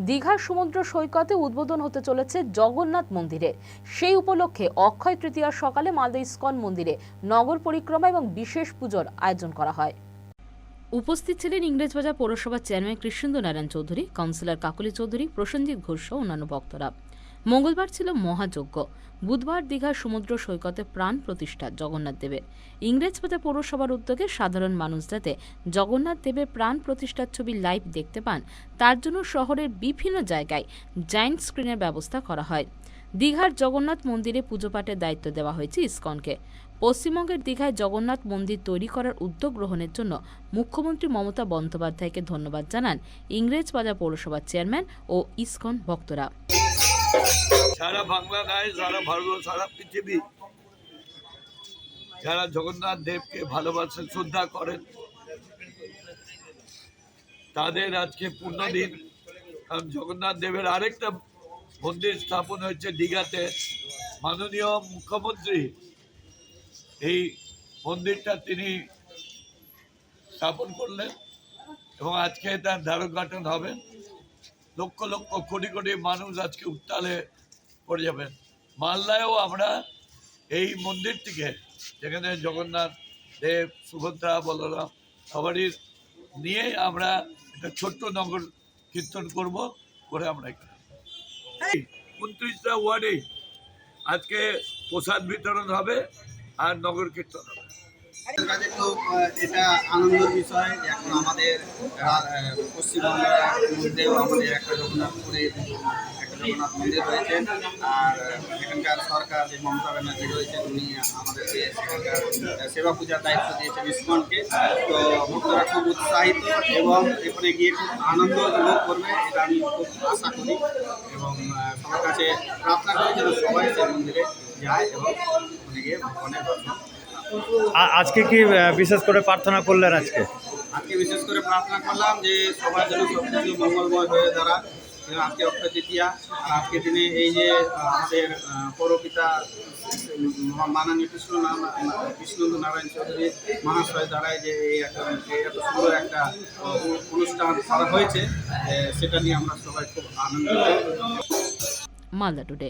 দীঘার সমুদ্র সৈকতে উদ্বোধন হতে চলেছে জগন্নাথ মন্দিরে। সেই উপলক্ষে অক্ষয় তৃতীয়ার সকালে মালদা ইস্কন মন্দিরে নগর পরিক্রমা এবং বিশেষ পুজোর আয়োজন করা হয়। উপস্থিত ছিলেন ইংরেজবাজার পৌরসভার চেয়ারম্যান কৃষ্ণেন্দু নারায়ণ চৌধুরী, কাউন্সিলর কাকলি চৌধুরী, প্রসেনজিৎ ঘোষ সহ অন্যান্য ভক্তরা। মঙ্গলবার ছিল মহাযজ্ঞ। বুধবার দীঘার সমুদ্র সৈকতে প্রাণ প্রতিষ্ঠা জগন্নাথ দেবের। ইংরেজবাজার পৌরসভার উদ্যোগে সাধারণ মানুষ যাতে জগন্নাথ দেবের প্রাণ প্রতিষ্ঠার ছবি লাইভ দেখতে পান, তার জন্য শহরের বিভিন্ন জায়গায় জায়েন্ট স্ক্রিনের ব্যবস্থা করা হয়। দীঘার জগন্নাথ মন্দিরে পুজো পাঠের দায়িত্ব দেওয়া হয়েছে ইসকনকে। পশ্চিমবঙ্গের দীঘায় জগন্নাথ মন্দির তৈরি করার উদ্যোগ গ্রহণের জন্য মুখ্যমন্ত্রী মমতা বন্দ্যোপাধ্যায়কে ধন্যবাদ জানান ইংরেজবাজার পৌরসভার চেয়ারম্যান ও ইসকন ভক্তরা। সারা বাংলাদেশ, সারা ভারত, সারা পৃথিবী যারা জগন্নাথ দেবকে ভালোবাসেন শ্রদ্ধা করেন, তাদের আজকে পূর্ণ দিন কারণ জগন্নাথ দেবের আরেকটা মন্দির স্থাপন হয়েছে দীঘাতে। মাননীয় মুখ্যমন্ত্রী এই মন্দিরটা তিনি স্থাপন করলেন এবং আজকে তার দ্বারোদ্ঘাটন হবে। লক্ষ লক্ষ, কোটি কোটি মানুষ আজকে উত্তালে পড়ে যাবেন। মালদায়ও আমরা এই মন্দিরটিকে যেখানে জগন্নাথ, দেব, সুভদ্রা, বলরাম সবারই নিয়ে আমরা একটা ছোট্ট নগর কীর্তন করব, করে আমরা উনত্রিশটা ওয়ার্ডে আজকে প্রসাদ বিতরণ হবে আর নগর কীর্তন হবে। আমাদের তো এটা আনন্দের বিষয়। এখন আমাদের রা- পশ্চিমবঙ্গের মধ্যেও আমাদের একটা জগন্নাথপুরে একটা জগন্নাথ মন্দির রয়েছে। আর এখানকার সরকার যে মমতা ব্যানার্জি রয়েছে, উনি আমাদেরকে সেখানকার সেবা পূজার দায়িত্ব দিয়েছেন ইস্কনকে। তো ভক্তরা খুব উৎসাহিত এবং এখানে গিয়ে খুব আনন্দ উপভোগ করবে, এটা আমি খুব আশা করি। এবং সবার কাছে প্রার্থনা করি যেন সবাই সেই মন্দিরে যায় এবং ওখানে গিয়ে ভগবানের আজকে কি বিশেষ করে প্রার্থনা করলেন আজকে? আজকে বিশেষ করে প্রার্থনা করলাম যে সবার যেন সব কিছু মঙ্গলময় হয়ে দাঁড়া আজকে অক্ষয় তৃতীয়া আর আজকের দিনে এই যে আমাদের পৌরপিতা মাননীয় কৃষ্ণ কৃষ্ণেন্দু নারায়ণ চৌধুরী মহাশয় দ্বারাই যে এই একটা এত সুন্দর একটা অনুষ্ঠান করা হয়েছে সেটা নিয়ে আমরা সবাই খুব আনন্দিত। মালদা টুডে।